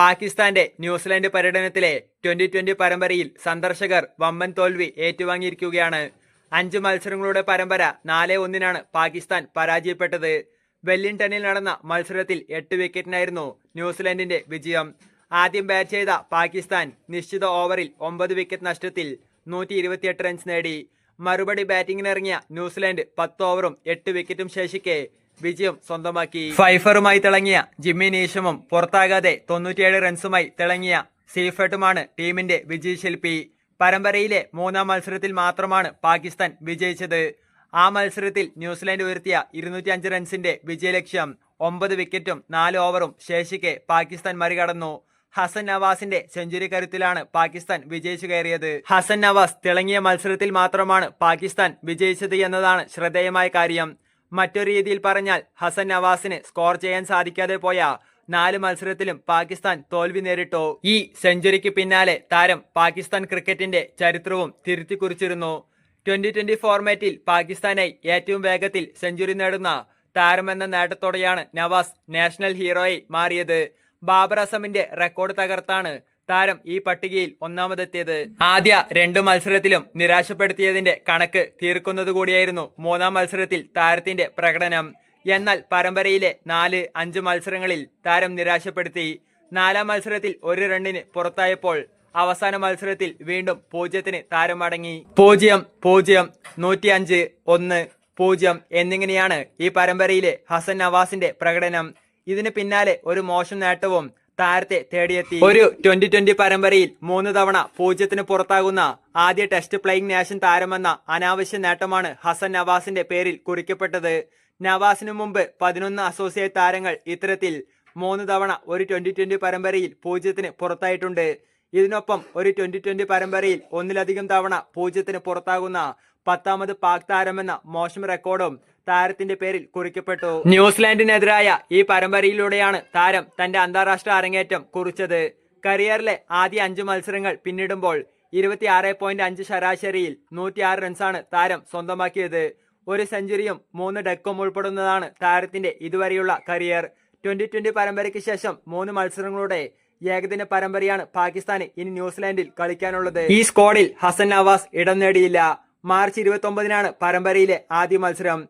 പാകിസ്ഥാന്റെ New Zealand പര്യടനത്തിലെ twenty twenty പരമ്പരയിൽ സന്ദർശകർ വമ്പൻ തോൽവി ഏറ്റുവാങ്ങിയിരിക്കുകയാണ്. അഞ്ച് മത്സരങ്ങളുടെ പരമ്പര നാല് ഒന്നിനാണ് പാകിസ്ഥാൻ പരാജയപ്പെട്ടത്. വെല്ലിംഗ്ടണിൽ നടന്ന മത്സരത്തിൽ എട്ട് വിക്കറ്റിനായിരുന്നു ന്യൂസിലാൻഡിന്റെ വിജയം. ആദ്യം ബാറ്റ് ചെയ്ത പാകിസ്ഥാൻ നിശ്ചിത ഓവറിൽ ഒമ്പത് വിക്കറ്റ് നഷ്ടത്തിൽ നൂറ്റി ഇരുപത്തിയെട്ട് റൺസ് നേടി. മറുപടി ബാറ്റിംഗിനിറങ്ങിയ ന്യൂസിലാൻഡ് പത്ത് ഓവറും എട്ട് വിക്കറ്റും ശേഷിക്കെ വിജയം സ്വന്തമാക്കി. ഫൈഫറുമായി തിളങ്ങിയ ജിമ്മി നീഷമും പുറത്താകാതെ തൊണ്ണൂറ്റിയേഴ് റൺസുമായി തിളങ്ങിയ സീഫട്ടുമാണ് ടീമിന്റെ വിജയശില്പി പരമ്പരയിലെ മൂന്നാം മത്സരത്തിൽ മാത്രമാണ് പാകിസ്ഥാൻ വിജയിച്ചത്. ആ മത്സരത്തിൽ ന്യൂസിലാൻഡ് ഉയർത്തിയ ഇരുന്നൂറ്റി അഞ്ച് റൺസിന്റെ വിജയലക്ഷ്യം ഒമ്പത് വിക്കറ്റും നാല് ഓവറും ശേഷിക്കെ പാകിസ്ഥാൻ മറികടന്നു. ഹസൻ നവാസിന്റെ സെഞ്ചുറി കരുത്തിലാണ് പാകിസ്ഥാൻ വിജയിച്ചു കയറിയത്. ഹസൻ നവാസ് തിളങ്ങിയ മത്സരത്തിൽ മാത്രമാണ് പാകിസ്ഥാൻ വിജയിച്ചത് എന്നതാണ് ശ്രദ്ധേയമായ കാര്യം. മറ്റൊരു രീതിയിൽ പറഞ്ഞാൽ ഹസൻ നവാസിന് സ്കോർ ചെയ്യാൻ സാധിക്കാതെ പോയ നാല് മത്സരത്തിലും പാകിസ്ഥാൻ തോൽവി നേരിട്ടു. ഈ സെഞ്ചുറിക്ക് പിന്നാലെ താരം പാകിസ്ഥാൻ ക്രിക്കറ്റിന്റെ ചരിത്രവും തിരുത്തി കുറിച്ചിരുന്നു ട്വന്റി ട്വന്റി ഫോർമാറ്റിൽ പാകിസ്ഥാനായി ഏറ്റവും വേഗത്തിൽ സെഞ്ചുറി നേടുന്ന താരമെന്ന നേട്ടത്തോടെയാണ് നവാസ് നാഷണൽ ഹീറോയായി മാറിയത്. ബാബർ അസമിന്റെ റെക്കോർഡ് തകർത്താണ് താരം ഈ പട്ടികയിൽ ഒന്നാമതെത്തിയത്. ആദ്യ രണ്ട് മത്സരത്തിലും നിരാശപ്പെടുത്തിയതിന്റെ കണക്ക് തീർക്കുന്നതുകൂടിയായിരുന്നു മൂന്നാം മത്സരത്തിൽ താരത്തിന്റെ പ്രകടനം. എന്നാൽ പരമ്പരയിലെ നാല് അഞ്ച് മത്സരങ്ങളിൽ താരം നിരാശപ്പെടുത്തി. നാലാം മത്സരത്തിൽ ഒരു റണ്ണിന് പുറത്തായപ്പോൾ അവസാന മത്സരത്തിൽ വീണ്ടും പൂജ്യത്തിന് താരം അടങ്ങി പൂജ്യം പൂജ്യം നൂറ്റിയഞ്ച് ഒന്ന് പൂജ്യം എന്നിങ്ങനെയാണ് ഈ പരമ്പരയിലെ ഹസൻ നവാസിന്റെ പ്രകടനം. ഇതിന് പിന്നാലെ ഒരു മോശം നേട്ടവും താരത്തെ തേടിയെത്തി. ഒരു ട്വന്റി ട്വന്റി പരമ്പരയിൽ മൂന്ന് തവണ പൂജ്യത്തിന് പുറത്താകുന്ന ആദ്യ ടെസ്റ്റ് പ്ലേയിങ് നേഷൻ താരമെന്ന അനാവശ്യ നേട്ടമാണ് ഹസൻ നവാസിന്റെ പേരിൽ കുറിക്കപ്പെട്ടത്. നവാസിനു മുമ്പ് പതിനൊന്ന് അസോസിയേറ്റ് താരങ്ങൾ ഇത്തരത്തിൽ മൂന്ന് തവണ ഒരു ട്വന്റി ട്വന്റി പരമ്പരയിൽ പൂജ്യത്തിന് പുറത്തായിട്ടുണ്ട്. ഇതിനൊപ്പം ഒരു ട്വന്റി ട്വന്റി പരമ്പരയിൽ ഒന്നിലധികം തവണ പൂജ്യത്തിന് പുറത്താകുന്ന പത്താമത് പാക് താരമെന്ന മോശം റെക്കോർഡും താരത്തിന്റെ പേരിൽ കുറിക്കപ്പെട്ടു. ന്യൂസിലാൻഡിനെതിരായ ഈ പരമ്പരയിലൂടെയാണ് താരം തന്റെ അന്താരാഷ്ട്ര അരങ്ങേറ്റം കുറിച്ചത്. കരിയറിലെ ആദ്യ അഞ്ച് മത്സരങ്ങൾ പിന്നിടുമ്പോൾ ഇരുപത്തിയാറ് പോയിന്റ് അഞ്ച് ശരാശരിയിൽ നൂറ്റിയാറ് റൺസാണ് താരം സ്വന്തമാക്കിയത്. ഒരു സെഞ്ചുറിയും മൂന്ന് ഡെക്കും ഉൾപ്പെടുന്നതാണ് താരത്തിന്റെ ഇതുവരെയുള്ള കരിയർ. ട്വന്റി ട്വന്റി പരമ്പരയ്ക്ക് ശേഷം മൂന്ന് മത്സരങ്ങളുടെ ഏകദിന പരമ്പരയാണ് പാകിസ്ഥാന് ഇനി ന്യൂസിലാൻഡിൽ കളിക്കാനുള്ളത്. ഈ സ്ക്വാഡിൽ ഹസൻ നവാസ് ഇടം നേടിയില്ല. മാർച്ച് ഇരുപത്തി ഒമ്പതിനാണ് പരമ്പരയിലെ ആദ്യ മത്സരം.